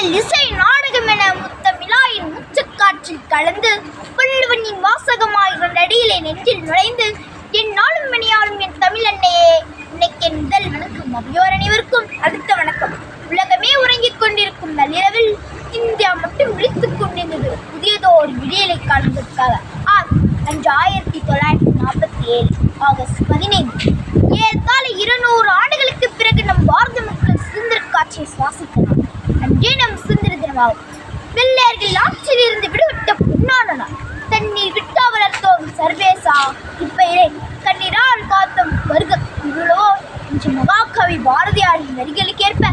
இயல் இசை நாடகம் என முத்தமிழாயின் முச்சக்காற்றில் கலந்து வள்ளுவனின் வாசகமாய் நடியிலே நெஞ்சில் நுழைந்து என் நாளும் மணியாளும் என் தமிழ் அன்னையே இன்னைக்கு என் முதல் வணக்கம். அவையோர் அனைவருக்கும் அடுத்த வணக்கம். உலகமே உறங்கிக் கொண்டிருக்கும் நள்ளிரவில் இந்தியா மட்டும் விழித்துக் கொண்டிருந்தது. புதியதோர் விடியலை காண்பதற்காக ஆம் அன்று ஆயிரத்தி தொள்ளாயிரத்தி நாற்பத்தி ஏழு ஆகஸ்ட் பதினைந்து. ஏற்கால இருநூறு ஆண்டுகளுக்கு பிறகு நம் பாரத மக்கள் சுதந்திர காட்சியை சுவாசித்தனர். சுதந்திர வெள்ளையர்கள் ஆற்றில் இருந்து விடுவிட்ட பொன்னான தண்ணீர் விட்டா வளர்த்தோம் சர்வேசா. இப்பெயரை கண்ணீரால் காத்தும் வருக இவ்வளவோ என்று மகாகவி பாரதியாரின் வரிகளுக்கேற்ப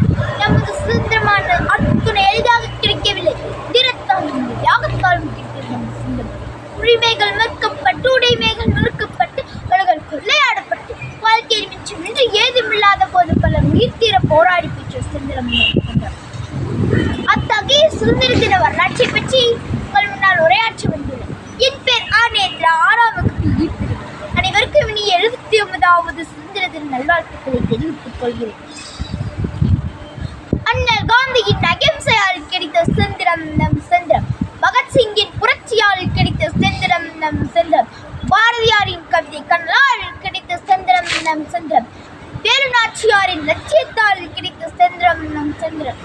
நமது சுதந்திரமான அத்துணை எளிதாக கிடைக்கவில்லை. தீரத்தாலும் தியாகத்தாலும் கிடைத்தது உரிமைகள் மறுக்கப்பட்டு உடைமைகள் நொறுக்கப்பட்டு அவர்கள் கொள்ளையாடப்பட்டு வாழ்க்கையில் மிச்சம் இன்று ஏதுமில்லாத போது பல உயிர்த்தீர போராடி பெற்ற சுதந்திரம். கொண்டார் அத்தகைய சுதந்திர தின வரலாற்றை பற்றி உங்கள் முன்னால் உரையாற்றி வந்துள்ளேன் என் பேர் ஆர் ஆறாம் வகுப்பு அனைவருக்கும் இனி எழுபத்தி ஒன்பதாவது சுதந்திர தின நல்வாழ்த்துக்களை தெரிவித்துக் கொள்கிறேன். அண்ணல் காந்தியின் அகிம்சையால் கிடைத்த சுதந்திரம் நம் சுதந்திரம். பகத்சிங்கின் புரட்சியால் கிடைத்த சுதந்திரம் நம் சுதந்திரம். பாரதியாரின் கவிதை கண்ணால் கிடைத்த சுதந்திரம் நம் சுதந்திரம். வேலுநாச்சியாரின் லட்சியத்தால் கிடைத்த சுதந்திரம் நம் சுதந்திரம்.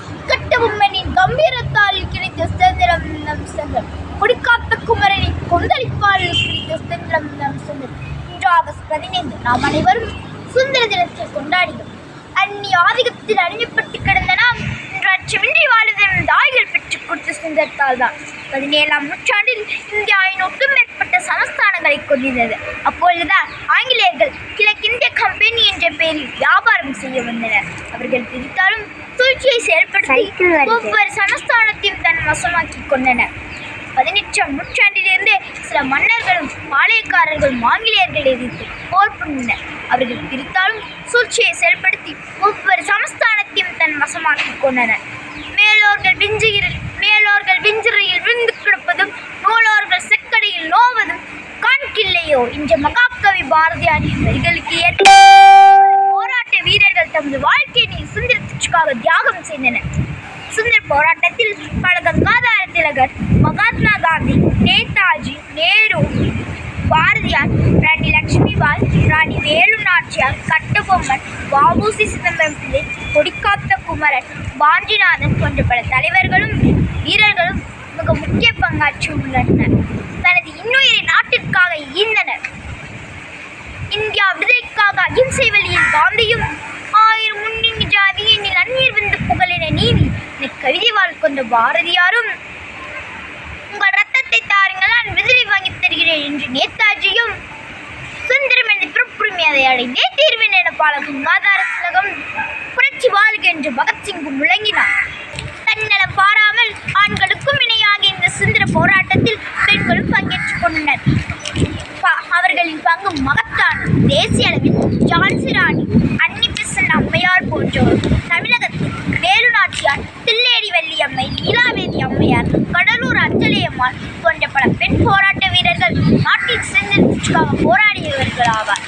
கட்டபொம்மனின் கம்பீரத்தால் கிடைத்த சுதந்திரம் நம் சுதந்திரம் கொடிக்காத்த குமரனின் கொந்தளிப்பால் கிடைத்த சுதந்திரம் நம் சுதந்திரம் இன்று ஆகஸ்ட் பதினைந்து நாம் அனைவரும் சுதந்திர தினத்தை கொண்டாடினோம் அந்நி ஆதிக்கத்தில் அடிமைப்பட்டு கிடந்த நாம் இன்று அச்சமின்றி தாய்கள் பெற்றுக் கொடுத்த சுதந்திரத்தால் தான் பதினேழாம் நூற்றாண்டில் இந்தியாவின் ஐநூறுக்கும் மேற்பட்ட சமஸ்தானங்களை கொண்டிருந்தது அப்பொழுதுதான் ஆங்கிலேயர்கள் கம்பெனி என்ற பெயரில் வியாபாரம் செய்ய வந்தனர். அவர்கள் பிரித்தாலும் சூழ்ச்சியை செயல்படுத்தி. ஒவ்வொரு சமஸ்தானத்தையும் தன் வசமாக்கிக் கொண்டனர். பதினெட்டாம் நூற்றாண்டிலிருந்தே சில மன்னர்களும் பாளையக்காரர்களும் ஆங்கிலேயர்களை எதிர்த்து போர் புரிந்தனர். அவர்கள் பிரித்தாலும் சூழ்ச்சியை செயல்படுத்தி ஒவ்வொரு சமஸ்தானத்தையும் தன் வசமாக்கிக் கொண்டனர். மேலோர்கள் விஞ்சுகிற மேலோர்கள் விஞ்சிறையில் விழுந்து கிடப்பதும் நூலோர்கள் செக்கடையில் நோவதும் காண்கில்லையோ இன்று மகாகவி பாரதியாரின் வரிகளுக்கு ஏற்ற போராட்ட வீரர்கள் தமது வாழ்க்கையை சுதந்திரத்திற்காக தியாகம் செய்தனர். சுதந்திர போராட்டத்தில் பல கங்காதார திலகர் மகாத்மா காந்தி நேதாஜி நேரு பாரதியார் ராணி லட்சுமிபாய் ராணி வேலு நாச்சியார் கட்டபொம்மன் வாபூசி சிதம்பரம் பிள்ளை கொடிக்காத்த குமரன் வாஞ்சிநாதன் போன்ற பல தலைவர்களும் வீரர்களும் மிக முக்கிய பங்காற்றி உள்ளனர் நாட்டிற்காக ஈந்தனர் இந்தியா விடுதலைக்காக அகிம்சை வழியில் காந்தியும் ஆயிரம் முன்னிங்கு ஜாதி என்னில் அந்நீர் வந்து புகழின நீதி இந்த கவிதை வாழ் கொண்ட பாரதியாரும் உங்கள் ரத்தத்தை தாருங்கள் நான் விடுதலை வாங்கி தருகிறேன் என்று நேதாஜியும் சுந்தரம் என்ற பிறப்புரிமை அதை அடைந்தே தீர்வேன் என பால சுங்காதார திலகம் புரட்சி வாழ்க என்று பகத்சிங்கும் முழங்கினார். தன்னலம் பாராமல் ஆண்களுக்கும் இணையாக இந்த சுந்தர போராட்டத்தில் பெண்களும் பங்கு அவர்களின் பங்கு மகத்தானது. தேசிய அளவில் ஜான்சி ராணி அன்னி அம்மையார் போன்றோர். தமிழகத்தில் வேலு நாச்சியார் தில்லேடி வள்ளியம்மை நீலாவேதி அம்மையார் கடலூர் அஞ்சலியம்மாள் போன்ற பல பெண் போராட்ட வீரர்கள் நாட்டின் சுதந்திரத்திற்காக போராடியவர்கள் ஆவார்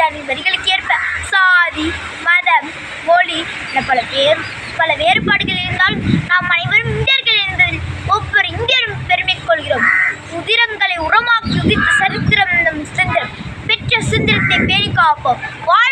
மகாகவி வரிகளுக்கு ஏற்ப சாதி மதம் மொழி என பல பேர் பல வேறுபாடுகள் இருந்தாலும் நாம் அனைவரும் இந்தியர்கள் என்பதில் ஒவ்வொரு இந்தியரும் பெருமை கொள்கிறோம். உதிரங்களை உரமாக்கி உதித்த சரித்திரம் நம் சுதந்திரம் பெற்ற சுதந்திரத்தை பேணி காப்போம். வாழ்